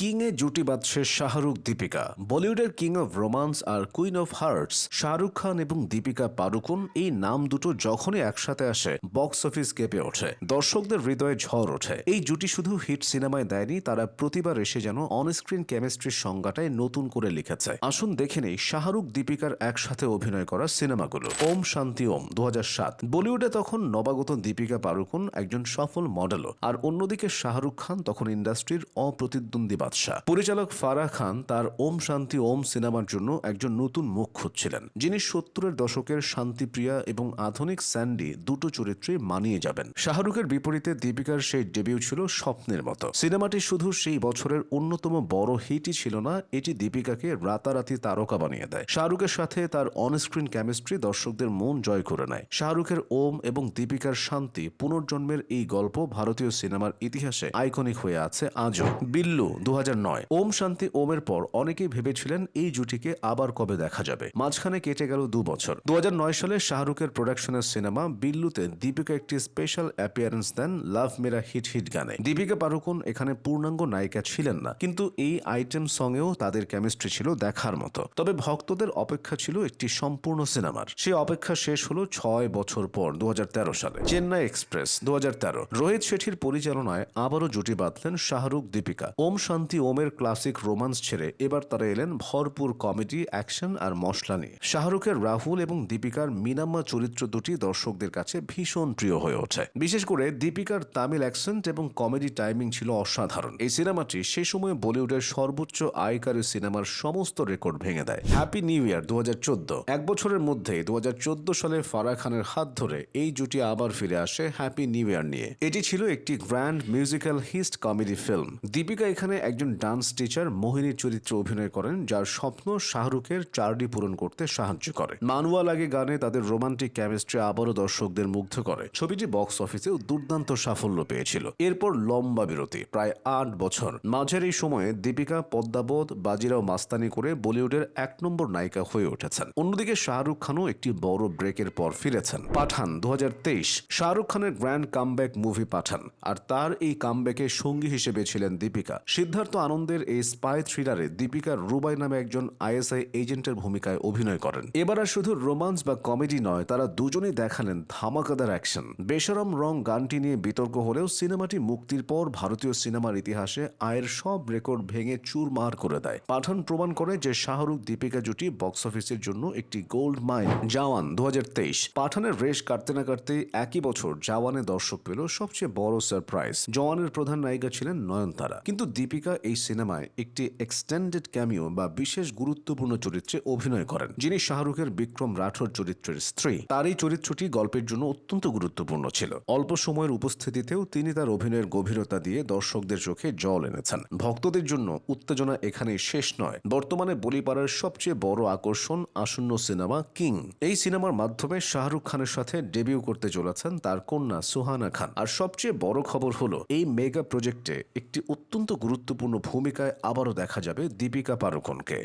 King এ জুটি বাঁধছে শাহরুখ, দীপিকা। বলিউডের king of romance R queen of hearts, Shahrukh Khan এবং দীপিকা পাড়ুকোন এই নাম দুটো যখনই একসাথে আসে, বক্স অফিস কেঁপে ওঠে। দর্শকদের হৃদয়ে ঝড় ওঠে। এই জুটি শুধু হিট সিনেমায় দেয়নি, তারা প্রতিবার এসে যেন অনস্ক্রিন কেমিস্ট্রির সংজ্ঞাটাই নতুন করে লিখেছে। আসুন দেখে নেই শাহরুখ, দীপিকার একসাথে অভিনয় করা সিনেমাগুলো। ওম শান্তি ওম দু হাজার সাত। বলিউডে তখন নবাগত দীপিকা পাড়ুকোন একজন সফল মডেলও। আর অন্যদিকে শাহরুখ খান তখন ইন্ডাস্ট্রির অপ্রতিদ্বন্দ্বী বাদশাহ। পরিচালক ফারাহ খান তার ওম শান্তি ওম সিনেমার জন্য একজন নতুন মুখ খুঁজছিলেন, যিনি সত্তরের দশকের শান্তিপ্রিয়া এবং আধুনিক স্যান্ডি দুটো চরিত্রে মানিয়ে যাবেন। শাহরুখের বিপরীতে দীপিকার সেই ডেবিউ ছিল স্বপ্নের মতো। সিনেমাটি শুধু সেই বছরের অন্যতম বড় হিটই ছিল না, এটি দীপিকাকে রাতারাতি তারকা বানিয়ে দেয়। শাহরুখের সাথে তার অনস্ক্রিন কেমিস্ট্রি দর্শকদের মন জয় করে নেয়। শাহরুখের ওম এবং দীপিকার শান্তি পুনর্জন্মের এই গল্প ভারতীয় সিনেমার ইতিহাসে আইকনিক হয়ে আছে আজও। বিল্লু দু ওম শান্তি, ওমের পর অনেকেই ভেবেছিলেন এই জুটিকে আবার কবে দেখা যাবে। মাঝখানে কেটে গেল দু বছর। দু সালে শাহরুখের প্রোডাকশনের সিনেমা বিল্লুতে দীপিকা একটি স্পেশাল অ্যাপিয়ারেন্স দেন লাভ মেরা হিট হিট গানে। দীপিকা পাড়ুকোন এখানে পূর্ণাঙ্গ নায়িকা ছিলেন না, কিন্তু এই আইটেম সঙ্গেও তাদের কেমিস্ট্রি ছিল দেখার মতো। তবে ভক্তদের অপেক্ষা ছিল একটি সম্পূর্ণ সিনেমার। সে অপেক্ষা শেষ হলো ছয় বছর পর দু হাজার তেরো সালে। চেন্নাই এক্সপ্রেস দু হাজার তেরো। রোহিত শেঠির পরিচালনায় আবারও জুটি বাঁধলেন শাহরুখ, দীপিকা। ওম শান্তি ওমের ক্লাসিক রোমান্স ছেড়ে এবার তারা এলেন ভরপুর কমেডি, অ্যাকশন আর মশলা নিয়ে। শাহরুখের রাহুল এবং দীপিকার মিনাম্মা চরিত্র দুটি দর্শকদের কাছে ভীষণ প্রিয় হয়ে ওঠে। বিশেষ করে দীপিকার তামিল অ্যাকসেন্ট এবং কমেডি টাইমিং ছিল অসাধারণ। এই সিনেমাটি সেই সময় বলিউডের সর্বোচ্চ আয়কারী সিনেমার সমস্ত রেকর্ড ভেঙে দেয়। হ্যাপি নিউ ইয়ার দু এক বছরের মধ্যে দু হাজার চোদ্দ সালে ফারাহ খানের হাত ধরে এই জুটি আবার ফিরে আসে হ্যাপি নিউ ইয়ার নিয়ে। এটি ছিল একটি grand musical heist comedy film. Deepika এখানে একজন ডান্স টিচার মোহিনীর চরিত্রে অভিনয় করেন, যার স্বপ্ন শাহরুখের চারটি পূরণ করতে সাহায্য করে। মানুয়া লাগে গানে তাদের রোমান্টিক কেমিস্ট্রি আবারও দর্শকদের মুগ্ধ করে। ছবিটি বক্স অফিসেও দুর্দান্ত সাফল্য পেয়েছিল। এরপর লম্বা বিরতি, প্রায় আট বছর। মাঝের এই সময়ে দীপিকা, পদ্মাবত, বাজিরাও মাস্তানি করে বলিউডের এক নম্বর নায়িকা হয়ে উঠেছেন। অন্যদিকে শাহরুখ খানও একটি বড় ব্রেকের পর ফিরেছেন। পাঠান দু হাজার তেইশ, শাহরুখ খানের গ্র্যান্ড কামব্যাক মুভি পাঠান। আর তার এই কামব্যাকে সঙ্গী হিসেবে ছিলেন দীপিকা। সিদ্ধার্থ আনন্দের এই স্পাই থ্রিলারে দীপিকা রুবাই নামে একজন আইএসআই এজেন্টের ভূমিকায় অভিনয় করেন। এবার আর শুধু রোমান্স বা কমেডি নয়, তারা দুজনেই দেখালেন ধামাকাদার অ্যাকশন। বেসরম রং গানটি নিয়ে বিতর্ক হলেও সিনেমাটি মুক্তির পর ভারতীয় সিনেমার ইতিহাসে আয়ের সব রেকর্ড ভেঙে চুরমার করে দেয়। পাঠান প্রমাণ করে যে শাহরুখ দীপিকা জুটি বক্স অফিসের জন্য একটি গোল্ড মাইন। জাওয়ান দু হাজার তেইশ। পাঠানের রেশ কাটতে না কাটতে একই বছর জাওয়ানে দর্শক পেল সবচেয়ে বড় সারপ্রাইজ। জওয়ানের প্রধান নায়িকা ছিলেন নয়নতারা। কিন্তু দীপিকা এই সিনেমায় একটি এক্সটেন্ডেড ক্যামিও বা বিশেষ গুরুত্বপূর্ণ চরিত্রে অভিনয় করেন। যিনি শাহরুখের বিক্রম রাঠোর চরিত্রের স্ত্রী। তার এই চরিত্রটি গল্পের জন্য অত্যন্ত গুরুত্বপূর্ণ ছিল। অল্প সময়ের উপস্থিতিতেও তিনি তার অভিনয়ের গভীরতা দিয়ে দর্শকদের চোখে জল এনেছেন। ভক্তদের জন্য উত্তেজনা এখানেই শেষ নয়। বর্তমানে বলিপাড়ার সবচেয়ে বড় আকর্ষণ আসন্ন সিনেমা কিং। এই সিনেমার মাধ্যমে শাহরুখ খানের সাথে ডেবিউ করতে চলেছেন তার কন্যা সুহানা খান। আর সবচেয়ে বড় খবর হলো, এই মেগা প্রজেক্টে একটি অত্যন্ত গুরুত্বপূর্ণ ভূমিকায় আবারও দেখা যাবে দীপিকা পাড়ুকোনকে।